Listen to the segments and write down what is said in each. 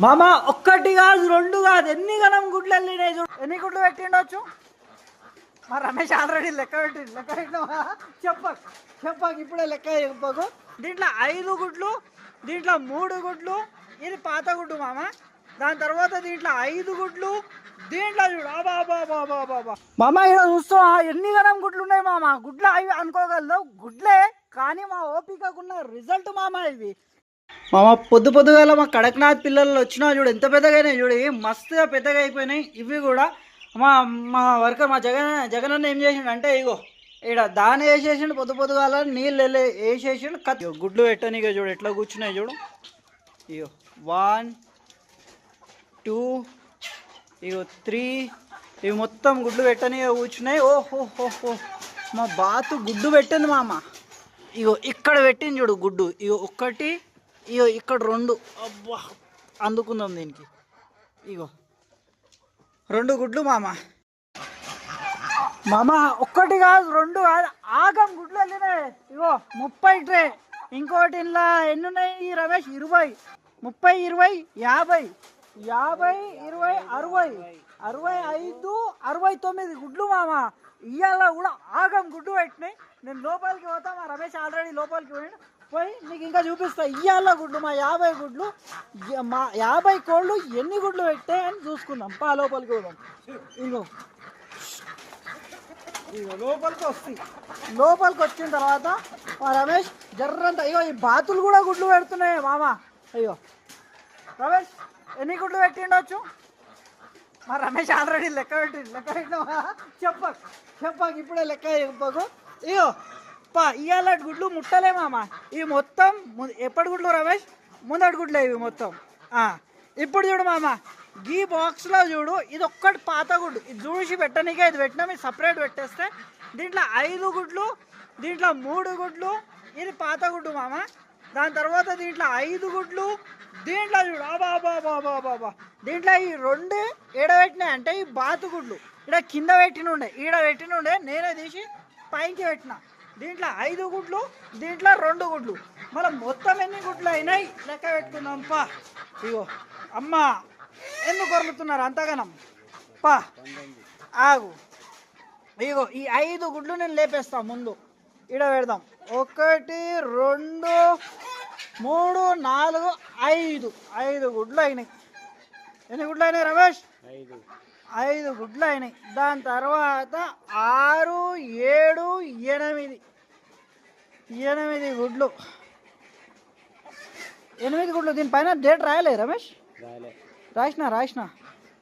మామ ఒక్కటి కాదు రెండు కాదు. ఎన్ని గణం గుడ్లు వెళ్ళినాయి చూడు. ఎన్ని గుడ్లు పెట్టిండొచ్చు? మా రమేష్ ఆల్రెడీ లెక్క పెట్టి లెక్క పెట్టినావా చెప్పకు. చెప్పకు ఇప్పుడే లెక్క చెప్పకు. దీంట్లో ఐదు గుడ్లు దీంట్లో మూడు గుడ్లు ఇది పాత గుడ్డు మామ. దాని తర్వాత దీంట్లో ఐదు గుడ్లు దీంట్లో చూడు. అబా మామ ఇక్కడ చూస్తావా? ఎన్ని గణం గుడ్లు ఉన్నాయి మామ? గుడ్లు అవి అనుకోగలదు గుడ్లే కానీ మా ఓపికకున్న రిజల్ట్ మామ ఇది. మామ పొద్దు పొద్దుగాల మా కడక్నాథ్ పిల్లలు వచ్చినా చూడు ఎంత పెద్దగానే చూడు మస్తుగా పెద్దగా అయిపోయినాయి ఇవి కూడా మా మా వర్కర్ మా జగన్ జగన్ అన్న ఏం చేసిండు అంటే ఇగో ఇక్కడ దాని వేసేసిండు పొద్దు పొద్దుగాల నీళ్ళు వెళ్ళి వేసేసిండు కత్ గుడ్లు పెట్టనిగా చూడు ఎట్లా కూర్చున్నాయి చూడు. ఇగో వన్ టూ ఇగో త్రీ ఇవి మొత్తం గుడ్లు పెట్టని కూర్చున్నాయి. ఓహో హో మా బాతు గుడ్డు పెట్టింది మామ. ఇగో ఇక్కడ పెట్టింది చూడు గుడ్డు. ఇగో ఒక్కటి ఇగో ఇక్కడ రెండు. అబ్బా. అందుకుందాం దీనికి. ఇగో. రెండు గుడ్లు మామ. మామ ఒక్కటి కాదు రెండు కాదు. ఆగం గుడ్లు వెళ్ళినాయి ఇగో ముప్పై ట్రే. ఇంకోటి ఇలా ఎన్ని ఉన్నాయి ఈ రమేష్ ఇరవై. ముప్పై ఇరవై యాభై. యాభై ఇరవై అరవై. అరవై ఐదు అరవై తొమ్మిది గుడ్లు మామ. ఇవాళ కూడా ఆగం గుడ్డు పెట్టినాయి. నేను లోపలికి పోతా మా రమేష్ ఆల్రెడీ లోపలికి పోయి పోయి నీకు ఇంకా చూపిస్తా. ఇవాళ గుడ్లు మా యాభై గుడ్లు మా యాభై కోళ్ళు ఎన్ని గుడ్లు పెట్టాయి అని చూసుకుందాం. పా లోపలికి పోదాం. ఇగో లోపలికి వస్తాయి. లోపలికి వచ్చిన తర్వాత మా రమేష్ జర్రంత అయ్యో ఈ బాతులు కూడా గుడ్లు పెడుతున్నాయి మామ. అయ్యో. రమేష్ ఎన్ని గుడ్లు పెట్టిండొచ్చు? మా రమేష్ ఆల్రెడీ లెక్క పెట్టి లెక్క పెట్టినా చెప్పకు. చెప్పకు ఇప్పుడే లెక్క చెప్పకు. ఇగో పా ఇవాళ గుడ్లు ముట్టలే మామ. ఇవి మొత్తం ఎప్పటి గుడ్లు రమేష్? ముందటి గుడ్లే ఇవి మొత్తం. ఇప్పుడు చూడు మామ గీ బాక్స్లో చూడు ఇది ఒక్కటి పాత గుడ్డు. ఇది చూసి పెట్టనీకే ఇది పెట్టినా మీరు సపరేట్ పెట్టేస్తే దీంట్లో ఐదు గుడ్లు దీంట్లో మూడు గుడ్లు ఇది పాత గుడ్డు మామ. దాని తర్వాత దీంట్లో ఐదు గుడ్లు దీంట్లో చూడు అబా అబా అబా అబా దీంట్లో ఈ రెండు ఎడబెట్టినాయి అంటే ఈ బాతు గుడ్లు. ఇక్కడ కింద పెట్టినుండే ఈడ పెట్టిన ఉండే నేనే తీసి పైకి పెట్టిన. దీంట్లో ఐదు గుడ్లు దీంట్లో రెండు గుడ్లు. మళ్ళీ మొత్తం ఎన్ని గుడ్లు అయినాయి? లెక్క పెట్టుకుందాం పా. ఇగో అమ్మ ఎందుకు కొరులుతున్నారు అంతగానం? పా. ఆగు. ఇగో ఈ ఐదు గుడ్లు నేను లేపేస్తా ముందు. ఇడ పెడదాం. ఒకటి రెండు మూడు నాలుగు ఐదు. ఐదు గుడ్లు అయినాయి. ఎన్ని గుడ్లు అయినాయి రమేష్? ఐదు. గుడ్లు అయినాయి. దాని తర్వాత ఆరు ఏడు ఎనిమిది. ఎనిమిది గుడ్లు. ఎనిమిది గుడ్లు. దీనిపైన డేట్ రాయలే రమేష్? రాసిన రాసిన?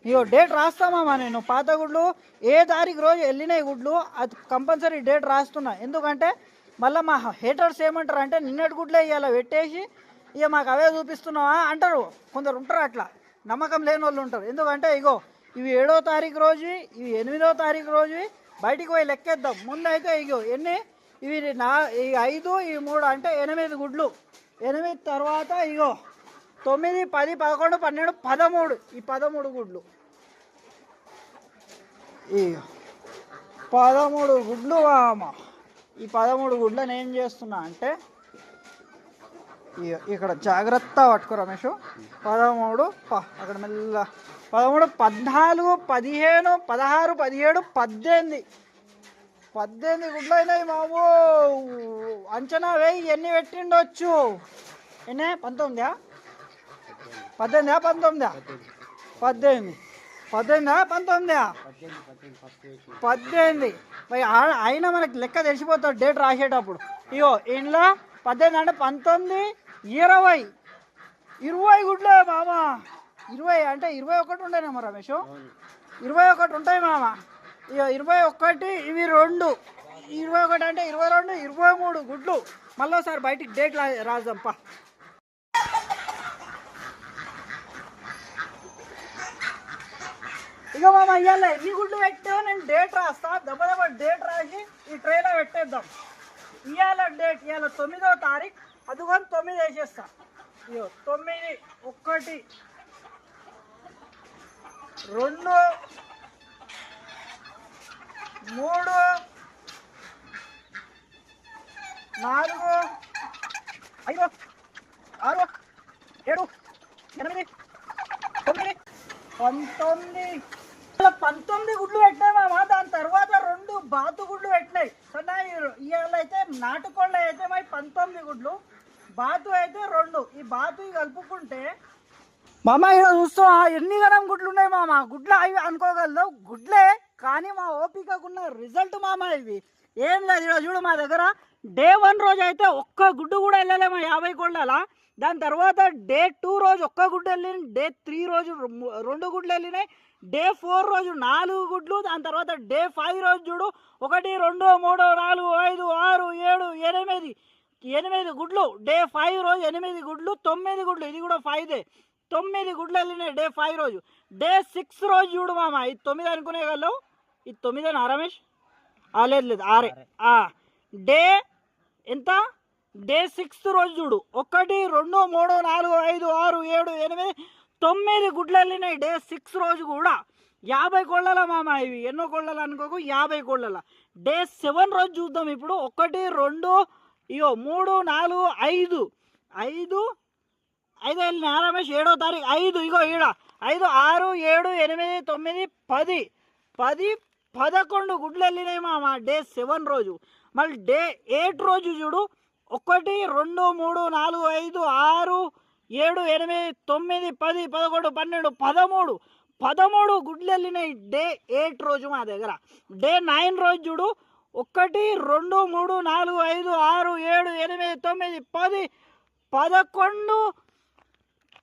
ఇగో డేట్ రాస్తామా నేను. పాత గుడ్లు ఏ తారీఖు రోజు వెళ్ళినాయి గుడ్లు అది కంపల్సరీ డేట్ రాస్తున్నా. ఎందుకంటే మళ్ళీ మా హేటర్స్ ఏమంటారు అంటే నిన్నటి గుడ్లే ఇవాళ పెట్టేసి ఇక మాకు అవే చూపిస్తున్నావా అంటారు. కొందరు ఉంటారు అట్లా. నమ్మకం లేని వాళ్ళు ఉంటారు. ఎందుకంటే ఇగో ఇవి ఏడో తారీఖు రోజు ఇవి ఎనిమిదో తారీఖు రోజు బయటికి పోయి లెక్కేద్దాం. ముందైతే ఇగో ఎన్ని? ఇవి నా ఈ ఐదు ఈ మూడు అంటే ఎనిమిది గుడ్లు. ఎనిమిది తర్వాత ఇగో తొమ్మిది పది పదకొండు పన్నెండు పదమూడు. ఈ పదమూడు గుడ్లు. ఈ పదమూడు గుడ్లు వామ. ఈ పదమూడు గుడ్లను ఏం చేస్తున్నా అంటే ఇక్కడ జాగ్రత్త పట్టుకో రమేష్. పదమూడు అక్కడ మెల్ల పదమూడు పద్నాలుగు పదిహేను పదహారు పదిహేడు పద్దెనిమిది. పద్దెనిమిది గుడ్లు అయినాయి బాబు. అంచనా వేయి ఎన్ని పెట్టిండొచ్చు? ఎన్నే? పంతొమ్మిదా? పద్దెనిమిదా పంతొమ్మిదా? పద్దెనిమిది. పద్దెనిమిదా పంతొమ్మిదా? పద్దెనిమిది. మరి అయినా మనకి లెక్క తెలిసిపోతాడు డేట్ రాసేటప్పుడు. ఇగో ఇంట్లో పద్దెనిమిది అంటే పంతొమ్మిది ఇరవై. ఇరవై గుడ్లే మామ ఇరవై అంటే ఇరవై ఒకటి ఉండేనేమో రమేష్? ఇరవై ఒకటి ఉంటాయి మామ. ఇక ఇరవై ఒకటి ఇవి రెండు. ఇరవై ఒకటి అంటే ఇరవై రెండు ఇరవై మూడు గుడ్లు. మళ్ళీ ఒకసారి బయటికి డేట్ రా రాద్దాంపా ఇక మామ ఇవాళ ఎన్ని గుడ్లు పెట్టావు నేను డేట్ రాస్తా. దెబ్బ దెబ్బ డేట్ రాసి ఈ ట్రైలో పెట్టేద్దాం. ఇవాళ డేట్ ఇవాళ తొమ్మిదో తారీఖు. అదిగోని తొమ్మిది వేసేస్తా. ఇగో తొమ్మిది ఒకటి రెండు మూడు నాలుగు ఐదు ఆరు ఏడు ఎనిమిది పంతొమ్మిది. ఇలా పంతొమ్మిది గుడ్లు పెట్టినాయి మామ. దాని తర్వాత రెండు బాతు గుడ్లు పెట్టినాయి. సరే ఇవాళ అయితే నాటుకోళ్ళ అయితే మరి పంతొమ్మిది గుడ్లు బాతు అయితే రెండు. ఈ బాతు కలుపుకుంటే మామ ఇక్కడ చూస్తూ ఎన్ని గణం గుడ్లు ఉన్నాయి మామ? గుడ్లు అవి అనుకోగలదు. గుడ్లే కానీ మా ఓపికకున్న రిజల్ట్ మామ ఇది. ఏం లేదు ఇక్కడ చూడు మా దగ్గర డే వన్ రోజు అయితే ఒక్క గుడ్డు కూడా వెళ్ళలేము యాభై గుడ్లలా దాని తర్వాత డే టూ రోజు ఒక్క గుడ్డు వెళ్ళింది డే త్రీ రోజు రెండు గుడ్లు వెళ్ళినాయి డే ఫోర్ రోజు నాలుగు గుడ్లు దాని తర్వాత డే ఫైవ్ రోజు చూడు ఒకటి రెండు మూడు నాలుగు ఐదు ఆరు ఏడు ఎనిమిది ఎనిమిది గుడ్లు డే ఫైవ్ రోజు ఎనిమిది గుడ్లు తొమ్మిది గుడ్లు ఇది కూడా ఫైవ్దే తొమ్మిది గుడ్లు వెళ్ళినాయి డే ఫైవ్ రోజు. డే సిక్స్ రోజు చూడు మామ ఇది తొమ్మిది అనుకునే వాళ్ళు ఇది తొమ్మిదేనా రమేష్. ఆ, లేదు లేదు ఆరే ఆ, డే ఎంత? డే సిక్స్త్ రోజు చూడు. ఒకటి రెండు మూడు నాలుగు ఐదు ఆరు ఏడు ఎనిమిది తొమ్మిది గుడ్లు వెళ్ళినాయి డే సిక్స్ రోజు కూడా. యాభై కోళ్ళల మామ ఇవి. ఎన్నో కోళ్ళలు అనుకోకు? యాభై కోళ్ళల డే సెవెన్ రోజు చూద్దాం ఇప్పుడు. ఒకటి రెండు ఇగో మూడు నాలుగు ఐదు. ఐదు ఐదు వెళ్ళిన రమేష్ ఏడో తారీఖు ఐదు ఇగో ఈడ. ఐదు ఆరు ఏడు ఎనిమిది తొమ్మిది పది. పది పదకొండు గుడ్లు వెళ్ళినాయి మామ డే సెవెన్ రోజు. మళ్ళీ డే ఎయిట్ రోజు చూడు. ఒకటి రెండు మూడు నాలుగు ఐదు ఆరు ఏడు ఎనిమిది తొమ్మిది పది పదకొండు పన్నెండు పదమూడు. పదమూడు గుడ్లు వెళ్ళినాయి డే ఎయిట్ రోజు మా దగ్గర. డే నైన్ రోజు చూడు. ఒకటి రెండు మూడు నాలుగు ఐదు ఆరు ఏడు ఎనిమిది తొమ్మిది పది. పదకొండు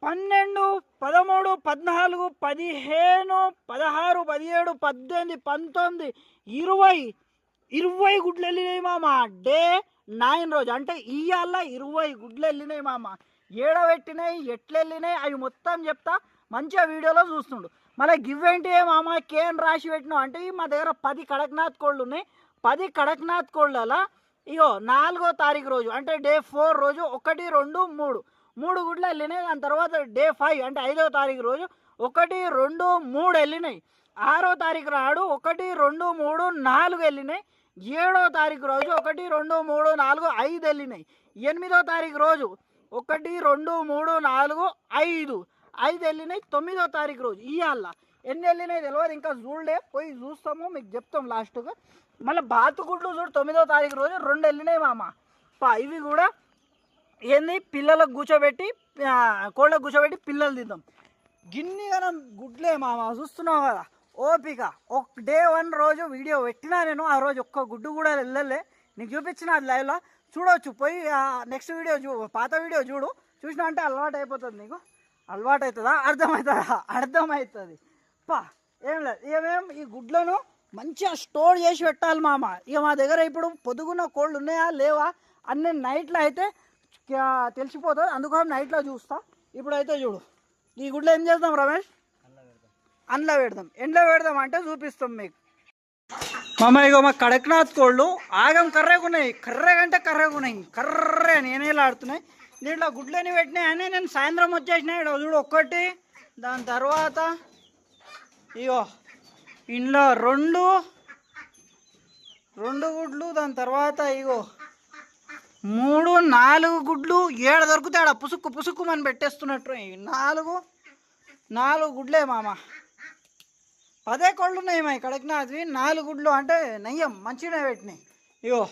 పన్నెండు పదమూడు పద్నాలుగు పదిహేను పదహారు పదిహేడు పద్దెనిమిది పంతొమ్మిది ఇరవై ఇరవై గుడ్లు వెళ్ళినాయి మామ. డే నైన్ రోజు. అంటే ఇవాళ ఇరవై గుడ్లు వెళ్ళినాయి మామ. ఏడబెట్టినాయి ఎట్లు వెళ్ళినాయి అవి మొత్తం చెప్తా మంచిగా వీడియోలో చూస్తుండు. మళ్ళీ గివ్ ఏంటి మామ? కేన్ రాసి పెట్టినావు అంటే మా దగ్గర పది కడక్నాథ్ కోళ్ళు ఉన్నాయి. పది కడక్నాథ్ కోళ్ళలా ఇగో నాలుగో తారీఖు రోజు. అంటే డే ఫోర్ రోజు. ఒకటి రెండు మూడు. మూడు గుడ్లు వెళ్ళినాయి. దాని తర్వాత డే ఫైవ్ అంటే ఐదో తారీఖు రోజు ఒకటి రెండు మూడు వెళ్ళినాయి. ఆరో తారీఖు నాడు ఒకటి రెండు మూడు నాలుగు వెళ్ళినాయి. ఏడో తారీఖు రోజు ఒకటి రెండు మూడు నాలుగు ఐదు వెళ్ళినాయి. ఎనిమిదో తారీఖు రోజు ఒకటి రెండు మూడు నాలుగు ఐదు. ఐదు వెళ్ళినాయి. తొమ్మిదో తారీఖు రోజు ఇవాళ ఎన్ని వెళ్ళినాయి తెలియదు ఇంకా చూడలే. పోయి చూస్తాము. మీకు చెప్తాం లాస్ట్గా మళ్ళీ బాతుగుడ్లు చూడు. తొమ్మిదో తారీఖు రోజు రెండు వెళ్ళినాయి మామ. పా ఇవి కూడా ఏంది? పిల్లలకు కూర్చోబెట్టి కోళ్ళకు కూర్చోబెట్టి పిల్లలు తిందాం. గిన్ని గనం గుడ్లే మామ చూస్తున్నావు కదా? ఓపిక. ఒక డే వన్ రోజు వీడియో పెట్టినా నేను ఆ రోజు ఒక్క గుడ్డు కూడా వెళ్ళలే. నీకు చూపించిన అది లైవ్లో. చూడవచ్చు పోయి నెక్స్ట్ వీడియో చూ పాత వీడియో చూడు. చూసినా అంటే అలవాటు అయిపోతుంది నీకు. అలవాటు అవుతుందా? అర్థమవుతుందా? అర్థమవుతుంది. పా ఏం లేదు. ఏమేం ఈ గుడ్లను మంచిగా స్టోర్ చేసి పెట్టాలి మామ. ఇక మా దగ్గర ఇప్పుడు పొదుగున్న కోళ్ళు ఉన్నాయా? లేవా? అన్ని నైట్లో అయితే తెలిసిపోతుంది అందుకోసం నైట్లో చూస్తా. ఇప్పుడైతే చూడు. ఈ గుడ్లు ఏం చేద్దాం రమేష్? అందులో పెడదాం. ఎండ్లో పెడదాం అంటే చూపిస్తాం మీకు. మామ ఇగో మా కడక్నాథ్ కోళ్ళు ఆగం కర్రెగా ఉన్నాయి కంటే అంటే కర్రే అని దీంట్లో గుడ్లని పెట్టినాయి అని నేను సాయంత్రం వచ్చేసిన చూడు ఒక్కటి. దాని తర్వాత ఇగో ఇంట్లో రెండు. రెండు గుడ్లు దాని తర్వాత ఇగో మూడు నాలుగు గుడ్లు ఏడ దొరుకుతాయి ఆడ పుసుక్కు పుసుక్కు మనం పెట్టేస్తున్నట్టు నాలుగు నాలుగు గుడ్లే మామ. పదే కోళ్ళు ఉన్నాయి మా కడక్నాథ్వి. నాలుగు గుడ్లు అంటే నయ్యం మంచిగా పెట్టినాయి. ఇగో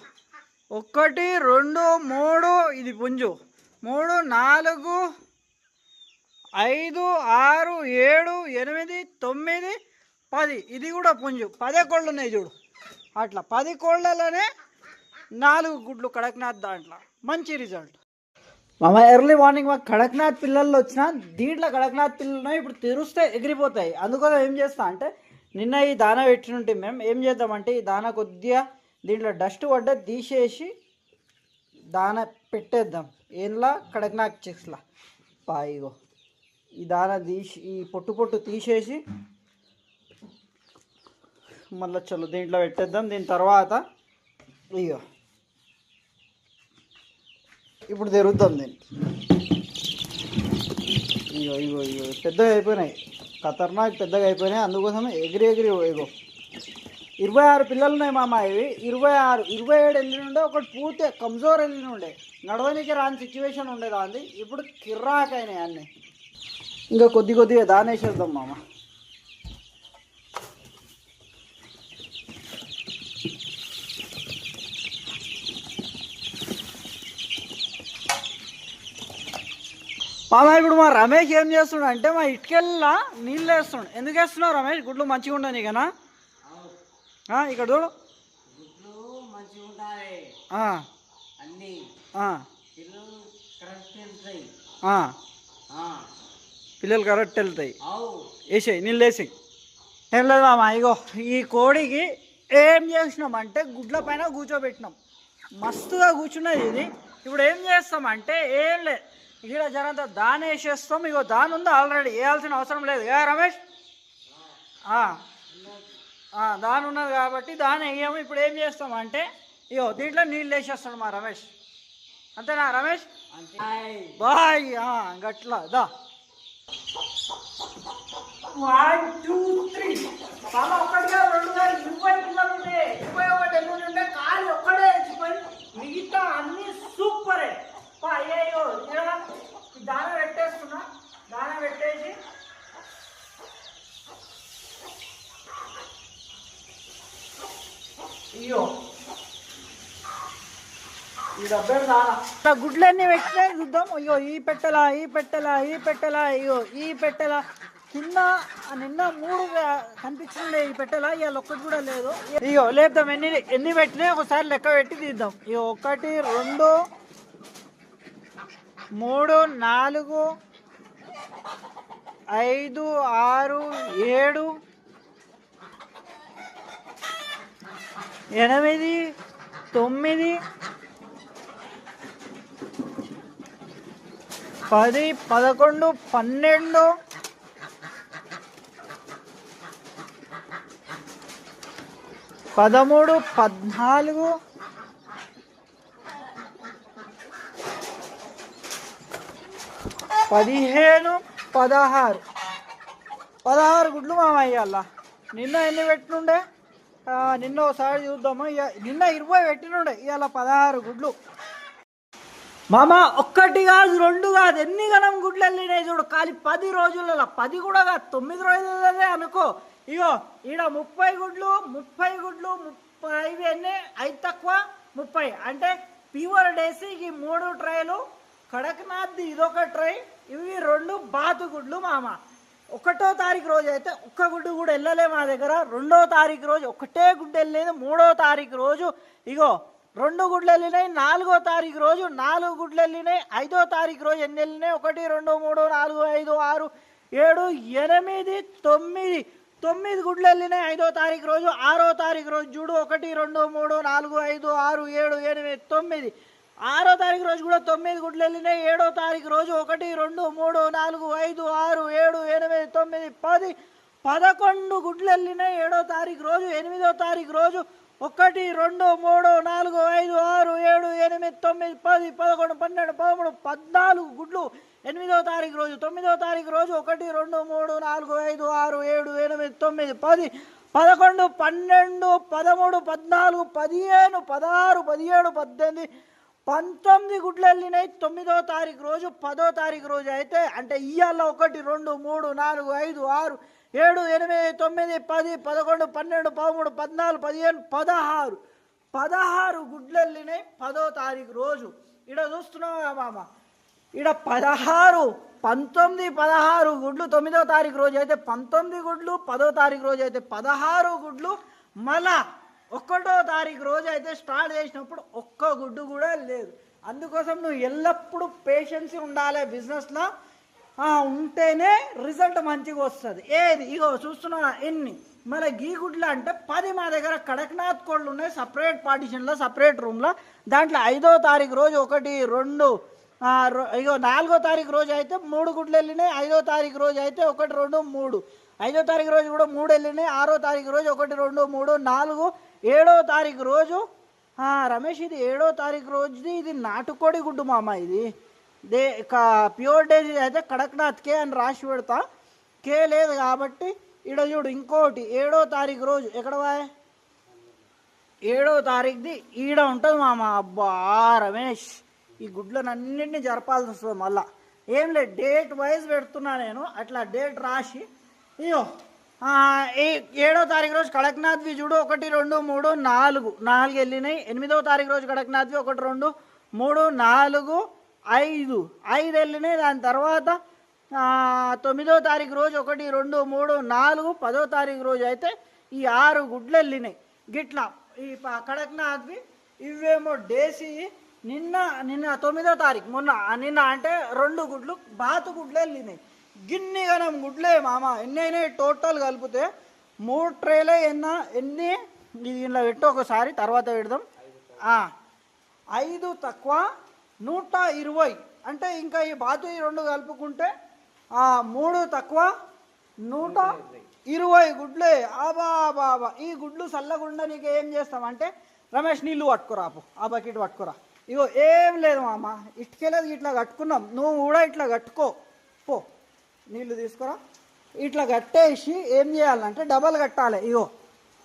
ఒకటి రెండు మూడు ఇది పుంజు. మూడు నాలుగు ఐదు ఆరు ఏడు ఎనిమిది తొమ్మిది పది. ఇది కూడా పుంజు. పదే కోళ్ళు ఉన్నాయి చూడు. అట్లా పది కోళ్ళలోనే నాలుగు గుడ్లు కడక్నాథ్ దాంట్లో. మంచి రిజల్ట్ మామ ఎర్లీ మార్నింగ్ మాకు కడక్నాథ్ పిల్లల్లో వచ్చిన దీంట్లో కడక్నాథ్ పిల్లలు ఇప్పుడు తెరుస్తే ఎగిరిపోతాయి. అందుకోసం ఏం చేస్తా అంటే నిన్న ఈ దాన పెట్టినుంటే మేము ఏం చేద్దామంటే ఈ దాన కొద్దిగా దీంట్లో డస్ట్ పడ్డ తీసేసి దాన పెట్టేద్దాం. ఏంలా? కడక్నాథ్ చిక్స్లా పాయిగో ఈ దాన తీసి ఈ పొట్టు పొట్టు తీసేసి మళ్ళీ చలో దీంట్లో పెట్టేద్దాం. దీని తర్వాత అయ్యో ఇప్పుడు తిరుగుతాం దీనికి ఇగో ఇగో ఇగో పెద్దగా అయిపోయినాయి. ఖతర్నాక్ పెద్దగా అయిపోయినాయి. అందుకోసం ఎగిరి ఎగిరి ఇగో ఇరవై ఆరు పిల్లలు ఉన్నాయి మామ ఇవి. ఇరవై ఆరు ఇరవై ఏడు వెళ్ళి ఉండే ఒకటి పూర్తి కమ్జోర్ వెళ్ళి ఉండే. నడవనికి రాని సిచ్యువేషన్ ఉండేదాంది ఇప్పుడు కిర్రాక్ అయినాయి అన్నీ. ఇంకా కొద్ది కొద్దిగా దానేసేద్దాం మామ. మామ ఇప్పుడు మా రమేష్ ఏం చేస్తున్నాడు అంటే మా ఇటుకెళ్ళ నీళ్ళు వేస్తున్నాడు ఎందుకు వేస్తున్నావు రమేష్? గుడ్లు మంచిగా ఉండని కదా ఇక్కడ చూడు. పిల్లలు కరెక్ట్ వెళ్తాయి. వేసేయి నీళ్ళు వేసేయి. ఏం లేదు మామ ఇగో ఈ కోడికి ఏం చేసినామంటే గుడ్ల పైన కూర్చోబెట్టినాం. మస్తుగా కూర్చున్నది ఇది. ఇప్పుడు ఏం చేస్తామంటే ఏం లేదు ఇక్కడ జనంత దాని వేసేస్తాం ఇగో దాని ఉంది ఆల్రెడీ వేయాల్సిన అవసరం లేదు. కదా రమేష్? దాని ఉన్నది కాబట్టి దాని వేయము ఇప్పుడు ఏం చేస్తామంటే ఇగో దీంట్లో నీళ్ళు వేసేస్తాడు మా రమేష్. అంతేనా రమేష్? బాయ్. గట్లా దా. వన్ టూ త్రీ పాప ఇరవై పిల్లలు ఇరవై ఒకటి ఎన్ని ఉంటే కాలు ఒక్కడే మిగతా అన్ని సూపరే అయ్యో దాన పెట్టేస్తున్నా. దాన పెట్టేసి. అయ్యో గుడ్లన్నీ పెట్టినాయి చూద్దాం. అయ్యో ఈ పెట్టలా ఈ పెట్టలా ఈ పెట్టలా అయ్యో ఈ పెట్టలా. కింద నిన్న మూడు వే- కనిపించిండే ఈ ఇవాళ ఒక్కటి కూడా లేదు. అయ్యో లేపుదాం ఎన్ని ఎన్ని పెట్టినాయి ఒకసారి లెక్క పెట్టి తీద్దాం. ఇక ఒకటి రెండు మూడు నాలుగు ఐదు ఆరు ఏడు ఎనిమిది తొమ్మిది పది పదకొండు పన్నెండు పదమూడు పద్నాలుగు. పదిహేను పదహారు. పదహారు గుడ్లు మామ నిన్న ఎన్ని పెట్టినుండే? నిన్న ఒకసారి చూద్దాము? ఇక నిన్న ఇరవై పెట్టినుండే. ఇవాళ పదహారు గుడ్లు. మామ ఒక్కటి కాదు రెండు కాదు. ఎన్ని గణం గుడ్లు వెళ్ళినాయి చూడు. ఖాళీ పది రోజులలో. పది కూడా కాదు తొమ్మిది రోజులనే అనుకో. ఇగో ఈడ ముప్పై గుడ్లు ముప్పై గుడ్లు ముప్పై ఇవి ఎన్ని ఐదు తక్కువ ముప్పై. అంటే ప్యూర్ డేసి ఈ మూడు ట్రైలు కడక్నాథ్ ఇదొక ట్రై ఇవి రెండు బాతు గుడ్లు మామ. ఒకటో తారీఖు రోజు అయితే ఒక్క గుడ్డు కూడా వెళ్ళలే మా దగ్గర. రెండో తారీఖు రోజు ఒకటే గుడ్డు వెళ్ళలేదు మూడో తారీఖు రోజు ఇగో రెండు గుడ్లు వెళ్ళినాయి నాలుగో తారీఖు రోజు నాలుగు గుడ్లు వెళ్ళినాయి ఐదో తారీఖు రోజు ఎన్ని వెళ్ళినాయి? ఒకటి రెండు మూడు నాలుగు ఐదు ఆరు ఏడు ఎనిమిది తొమ్మిది. తొమ్మిది గుడ్లు వెళ్ళినాయి ఐదో తారీఖు రోజు ఆరో తారీఖు రోజు చూడు ఒకటి రెండు మూడు నాలుగు ఐదు ఆరు ఏడు ఎనిమిది తొమ్మిది. ఆరో తారీఖు రోజు కూడా తొమ్మిది గుడ్లు వెళ్ళినాయి ఏడో తారీఖు రోజు ఒకటి రెండు మూడు నాలుగు ఐదు ఆరు ఏడు ఎనిమిది తొమ్మిది పది. పదకొండు గుడ్లు వెళ్ళినాయి ఏడో తారీఖు రోజు ఎనిమిదో తారీఖు రోజు ఒకటి రెండు మూడు నాలుగు ఐదు ఆరు ఏడు ఎనిమిది తొమ్మిది పది పదకొండు పన్నెండు పదమూడు పద్నాలుగు గుడ్లు. ఎనిమిదో తారీఖు రోజు తొమ్మిదో తారీఖు రోజు ఒకటి రెండు మూడు నాలుగు ఐదు ఆరు ఏడు ఎనిమిది తొమ్మిది పది పదకొండు పన్నెండు పదమూడు పద్నాలుగు పదిహేను పదహారు పదిహేడు పద్దెనిమిది పంతొమ్మిది గుడ్లు వెళ్ళినాయి. తొమ్మిదో తారీఖు రోజు పదో తారీఖు రోజు అయితే అంటే ఇవాళ ఒకటి రెండు మూడు నాలుగు ఐదు ఆరు ఏడు ఎనిమిది తొమ్మిది పది పదకొండు పన్నెండు పదమూడు పద్నాలుగు పదిహేను పదహారు. పదహారు గుడ్లు పదో తారీఖు రోజు. ఇడ చూస్తున్నావా మామ? ఇడ పదహారు పంతొమ్మిది పదహారు గుడ్లు తొమ్మిదో తారీఖు రోజు అయితే పంతొమ్మిది గుడ్లు పదో తారీఖు రోజు అయితే పదహారు గుడ్లు. మళ్ళా ఒకటో తారీఖు రోజు అయితే స్టార్ట్ చేసినప్పుడు ఒక్క గుడ్డు కూడా లేదు. అందుకోసం నువ్వు ఎల్లప్పుడూ పేషెన్సీ ఉండాలి బిజినెస్లో ఉంటేనే రిజల్ట్ మంచిగా వస్తుంది. ఏది? ఇగో చూస్తున్నా ఎన్ని? మరి గీ గుడ్లు అంటే పది మా దగ్గర కడక్నాథ్ కోళ్ళు ఉన్నాయి సపరేట్ పార్టిషన్లో సపరేట్ రూమ్లో. దాంట్లో ఐదో తారీఖు రోజు ఒకటి రెండు ఇగో నాలుగో తారీఖు రోజు అయితే మూడు గుడ్లు వెళ్ళినాయి ఐదో తారీఖు రోజు అయితే ఒకటి రెండు మూడు. ఐదో తారీఖు రోజు కూడా మూడు వెళ్ళినాయి ఆరో తారీఖు రోజు ఒకటి రెండు మూడు నాలుగు. ఏడో తారీఖు రోజు రమేష్ ఇది ఏడో తారీఖు రోజుది ఇది నాటుకోడి గుడ్డు మామ ఇది. దే కా- ప్యూర్ డైరీ అయితే కడక్నాథ్ కే అని రాసి పెడతా. కే లేదు కాబట్టి ఈడ చూడు ఇంకోటి ఏడో తారీఖు రోజు ఎక్కడ వాయ్? ఏడో తారీఖుది ఈడ ఉంటుంది మామ. అబ్బా రమేష్ ఈ గుడ్లను అన్నింటినీ జరపాల్సి వస్తుంది మళ్ళా. ఏం లేదు డేట్ వైజ్ పెడుతున్నా నేను అట్లా డేట్ రాసి. ఇయో ఏడో తారీఖు రోజు కడక్నాథ్వి చూడు ఒకటి రెండు మూడు నాలుగు. నాలుగు వెళ్ళినాయి. ఎనిమిదో తారీఖు రోజు కడక్నాథ్వి ఒకటి రెండు మూడు నాలుగు ఐదు. ఐదు వెళ్ళినాయి. దాని తర్వాత తొమ్మిదో తారీఖు రోజు ఒకటి రెండు మూడు నాలుగు పదో తారీఖు రోజు అయితే ఈ ఆరు గుడ్లు వెళ్ళినాయి. గిట్లా ఈ కడక్నాథ్వి ఇవేమో డేసి నిన్న నిన్న తొమ్మిదో తారీఖు మొన్న నిన్న అంటే రెండు గుడ్లు బాతు గుడ్లు వెళ్ళినాయి. గిన్ని గనం గుడ్లే మామ. ఎన్ని అయినాయి టోటల్ కలిపితే మూడు ట్రేలే ఎన్న ఎన్ని? ఇది ఇలా పెట్టు ఒకసారి తర్వాత పెడదాం. ఐదు తక్కువ. నూట ఇరవై. అంటే ఇంకా ఈ బాతు ఈ రెండు కలుపుకుంటే ఆ, మూడు తక్కువ నూట ఇరవై గుడ్లే. ఆబా బాబా ఈ గుడ్లు చల్లకుండా నీకు ఏం చేస్తామంటే రమేష్ నీళ్ళు పట్టుకురాపు ఆ బకెట్ పట్టుకురా. ఇగో ఏం లేదు మామ. ఇటుకెళ్ళదు ఇట్లా కట్టుకున్నాం. నువ్వు కూడా ఇట్లా కట్టుకో. పో. నీళ్ళు తీసుకురా. ఇట్లా కట్టేసి ఏం చేయాలంటే డబల్ కట్టాలి. ఇగో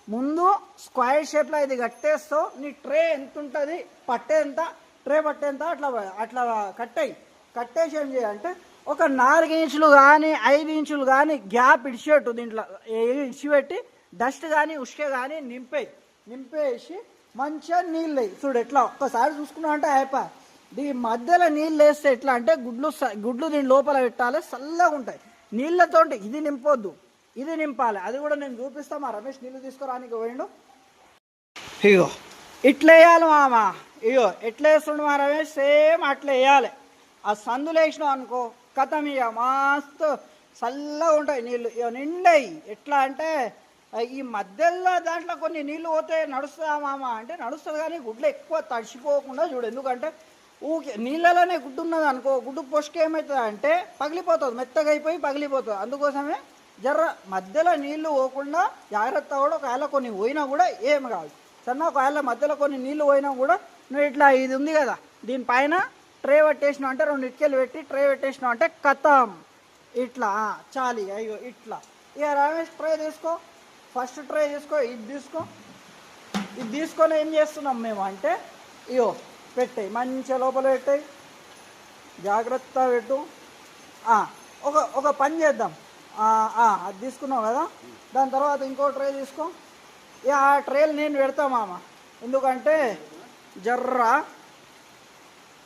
ముందు స్క్వైర్ షేప్లో ఇది కట్టేస్తావు. నీ ట్రే ఎంత ఉంటుంది పట్టేంత? ట్రే పట్టేంత అట్లా అట్లా కట్టాయి. కట్టేసి ఏం చేయాలంటే ఒక నాలుగు ఇంచులు కానీ ఐదు ఇంచులు కానీ గ్యాప్ ఇడిచిపెట్టు దీంట్లో. ఇడిచిపెట్టి డస్ట్ కానీ ఉష్క కానీ నింపేయి. నింపేసి మంచిగా నీళ్ళు వేయి చూడు ఎట్లా ఒక్కసారి చూసుకున్నావు అంటే అయిపోయి దీని మధ్యలో నీళ్ళు వేస్తే ఎట్లా అంటే గుడ్లు స- గుడ్లు దీని లోపల పెట్టాలి చల్లగా ఉంటాయి. నీళ్ళతో ఇది నింపొద్దు. ఇది నింపాలి. అది కూడా నేను చూపిస్తాను మా రమేష్ నీళ్ళు తీసుకురానికి పోయిండు. ఇగో ఇట్లా వేయాలి మామ. ఇయో ఎట్లా వేస్తుండు మా రమేష్? సేమ్ అట్లా వేయాలి. ఆ సందులు వేసినావు అనుకో కథం ఇక మస్తు చల్లగా ఉంటాయి నీళ్ళు. ఇక నిండాయి. ఎట్లా అంటే ఈ మధ్యలో దాంట్లో కొన్ని నీళ్ళు పోతే నడుస్తుందా మామ? అంటే నడుస్తుంది కానీ గుడ్లు ఎక్కువ తడిసిపోకుండా చూడు. ఎందుకంటే ఊకే నీళ్ళలోనే గుడ్డు ఉన్నది అనుకో గుడ్డు పొష్క ఏమవుతుంది అంటే పగిలిపోతుంది. మెత్తగా అయిపోయి పగిలిపోతుంది. అందుకోసమే జర్ర మధ్యలో నీళ్ళు పోకుండా జాగ్రత్త కూడా ఒకవేళ కొన్ని పోయినా కూడా ఏం కాదు. సన్న ఒకవేళ మధ్యలో కొన్ని నీళ్ళు పోయినా కూడా నువ్వు ఇట్లా ఇది ఉంది కదా దీనిపైన ట్రే పెట్టేసినావు అంటే రెండు ఇటుకలు పెట్టి ట్రే పెట్టేసినావు అంటే కథం. ఇట్లా చాలి అయ్యో ఇట్లా. ఇక రమేష్ ట్రే తీసుకో ఫస్ట్ ట్రే తీసుకో ఇది తీసుకో. ఇది తీసుకొని ఏం చేస్తున్నాం మేము అంటే ఇయో పెట్టాయి మంచిగా లోపల పెట్టాయి. జాగ్రత్త పెట్టు. ఒక ఒక పని చేద్దాం. అది తీసుకున్నావు కదా దాని తర్వాత ఇంకో ట్రే తీసుకో. ఆ ట్రైల్ నేను పెడతా మామ. ఎందుకంటే జర్ర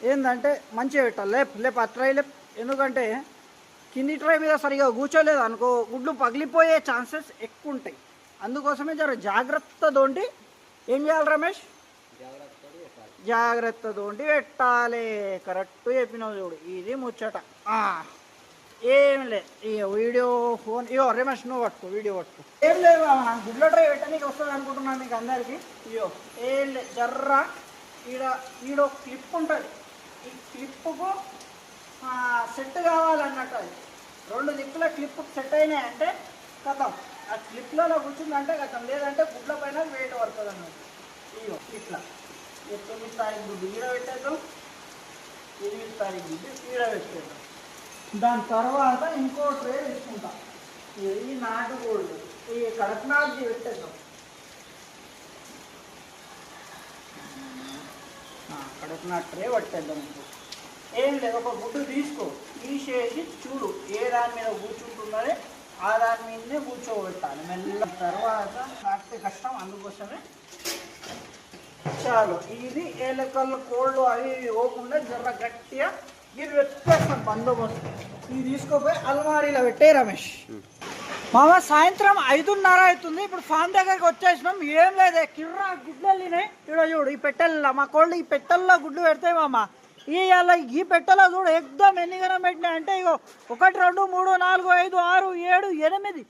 ఏంటంటే మంచిగా పెట్టాలి. లేప్ లేప్ ఆ ట్రై లేప్. ఎందుకంటే కింది ట్రై మీద సరిగా కూర్చోలేదు అనుకో గుడ్లు పగిలిపోయే ఛాన్సెస్ ఎక్కువ ఉంటాయి అందుకోసమే జర జాగ్రత్తతోండి ఏం చేయాలి రమేష్? జాగ్రత్త తోండి పెట్టాలి. కరెక్ట్ చెప్పినావు చూడు. ఇది ముచ్చట. ఏం లేదు ఇక వీడియో ఫోన్ ఇయో రమేష్ నువ్వు పట్టుకో వీడియో పట్టుకో. ఏం లేదు గుడ్ల డ్రై పెట్టడానికి వస్తుంది అనుకుంటున్నాను మీకు అందరికి. ఇయో ఏం లేదు జర్ర ఈడ ఈడో క్లిప్ ఉంటుంది. ఈ క్లిప్కు సెట్ కావాలన్నట్టు అది. రెండు దిక్కుల క్లిప్ సెట్ అయినాయంటే కథం. ఆ క్లిప్లలో కూర్చుందంటే కథం లేదంటే గుడ్ల పైన వెయిట్ పడుతుంది అన్నట్టు ఇగో ఇట్లా. తొమ్మిది తారీఖు గుడ్డు ఈడ పెట్టేద్దాం. ఎనిమిది తారీఖు గుడ్డు ఈడ పెట్టేద్దాం. దాని తర్వాత ఇంకో ట్రే తీసుకుంటాం. ఇది ఈ నాటుకోళ్ళు ఈ కడక్నాథ్కి పెట్టేద్దాం. కడకనాథ్ కడక్నాథ్ ట్రే పట్టేద్దాం ఇప్పుడు. ఏం లేదు ఒక గుడ్డు తీసుకో. తీసేసి చూడు ఏ దాని మీద కూర్చుంటున్నది ఆ దాని మీదనే కూర్చోబెట్టాలి. మెల్ల తర్వాత నాటితే కష్టం అందుకోసమే. చాలు. ఇది ఏ ఏలకల్లు కోళ్ళు అవి ఇవి పోకుండా జర్ర గట్టిగా ఇది పెట్టేస్తాం బందోబస్తు. ఇది తీసుకోపోయి అల్మారీలో పెట్టే రమేష్. మామ సాయంత్రం ఐదున్నర అవుతుంది. ఇప్పుడు ఫామ్ దగ్గరికి వచ్చేసినాం. ఏం లేదే. కిర్రా గుడ్లు ఇక్కడ చూడు ఈ పెట్టెల్లో మా కోళ్ళు ఈ పెట్టెల్లో గుడ్లు పెడతాయి మామ. ఈ అలా ఈ పెట్టెలో చూడు ఎగ్దం ఎన్ని పెట్టినా పెట్టినాయి అంటే ఇగో ఒకటి రెండు మూడు నాలుగు ఐదు ఆరు ఏడు ఎనిమిది.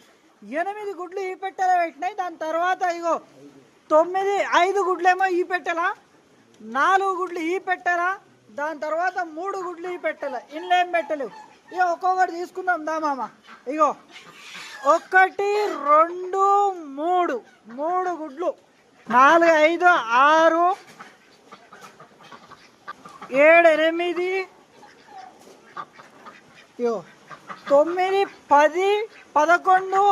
ఎనిమిది గుడ్లు ఈ పెట్టెలో పెట్టినాయి. దాని తర్వాత ఇగో తొమ్మిది ఐదు గుడ్లేమో ఈ పెట్టెలా? నాలుగు గుడ్లు ఈ పెట్టెలా? దాని తర్వాత మూడు గుడ్లు పెట్టలే పెట్టెల. ఇన్లేం పెట్టలేవు. ఇక ఒక్కొక్కటి తీసుకుందాం దా మామ. ఇగో ఒకటి రెండు మూడు. మూడు గుడ్లు. నాలుగు ఐదు ఆరు ఏడు ఎనిమిది ఇగో తొమ్మిది పది పదకొండు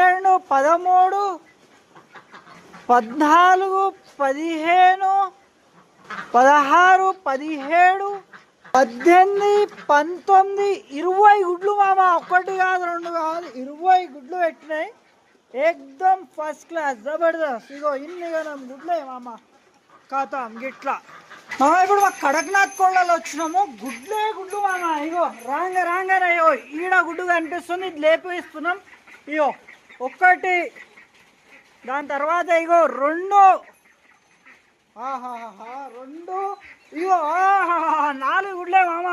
రెండు పదమూడు పద్నాలుగు పదిహేను పదహారు పదిహేడు పద్దెనిమిది పంతొమ్మిది ఇరవై గుడ్లు మామ. ఒక్కటి కాదు రెండు కాదు ఇరవై గుడ్లు పెట్టినాయి. ఎక్దమ్ ఫస్ట్ క్లాస్. జబర్దస్త్. ఇగో ఇన్ని గనం గుడ్లే మామ. కాతాం గిట్లా. మామ ఇప్పుడు మా కడక్నాథ్ కోళ్ళలో వచ్చినాము. గుడ్లే గుడ్లు మామ. ఇగో రాంగ రాంగనే ఇగో ఈడ గుడ్డు కనిపిస్తుంది. ఇది లేపిస్తున్నాం ఇగో ఒక్కటి దాని తర్వాత ఇగో రెండు రెండు. ఇగో నాలుగు గుడ్లే మామ.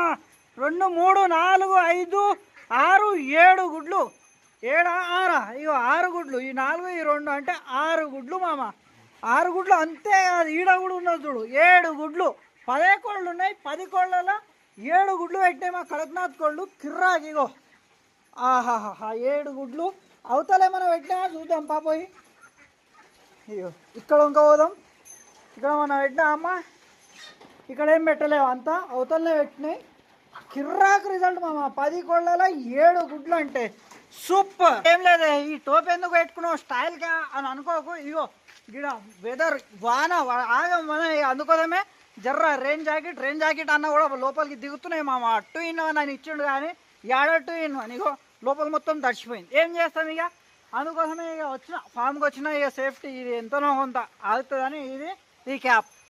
రెండు మూడు నాలుగు ఐదు ఆరు ఏడు గుడ్లు. ఏడా ఆరా? ఇగో ఆరు గుడ్లు. ఈ నాలుగు ఈ రెండు అంటే ఆరు గుడ్లు మామ. ఆరు గుడ్లు అంతే కాదు ఈడ కూడా ఉన్నది చూడు. ఏడు గుడ్లు. పదే కోళ్ళు ఉన్నాయి. పది కోళ్ళలో ఏడు గుడ్లు పెట్టినాయి మా కడక్నాథ్ కోళ్ళు. కిర్రాకి ఇగో. ఆహాహా ఏడు గుడ్లు. అవతలే పెట్టినా చూద్దాం పాపోయి అయ్యో ఇక్కడ ఇంకా పోదాం. ఇక్కడ మనం పెట్టినా అమ్మ ఇక్కడ ఏం పెట్టలేవు. అంతా అవతలనే పెట్టినాయి. కిర్రాకు రిజల్ట్ మామ. పది కోళ్ళలో ఏడు గుడ్లు అంటే సూపర్. ఏం లేదే ఈ టోప్ ఎందుకు పెట్టుకున్నావు? స్టైల్గా అని అనుకోకు. ఇగో గిడ వెదర్ వాన ఆగం మన అందుకోసమే జర్ర రెయిన్ జాకెట్ రెయిన్ జాకెట్ అన్న కూడా లోపలికి దిగుతున్నాయి మామ. టూ ఇన్ వన్ అని ఇచ్చిండు కానీ ఏడ టూ ఇన్ వన్ ఇగో లోపల మొత్తం తడిచిపోయింది. ఏం చేస్తాం ఇక అందుకోసమే ఇక వచ్చిన ఫామ్కి వచ్చిన ఇక సేఫ్టీ ఇది ఎంతనో కొంత ఆగుతుందని ఇది ఈ క్యాప్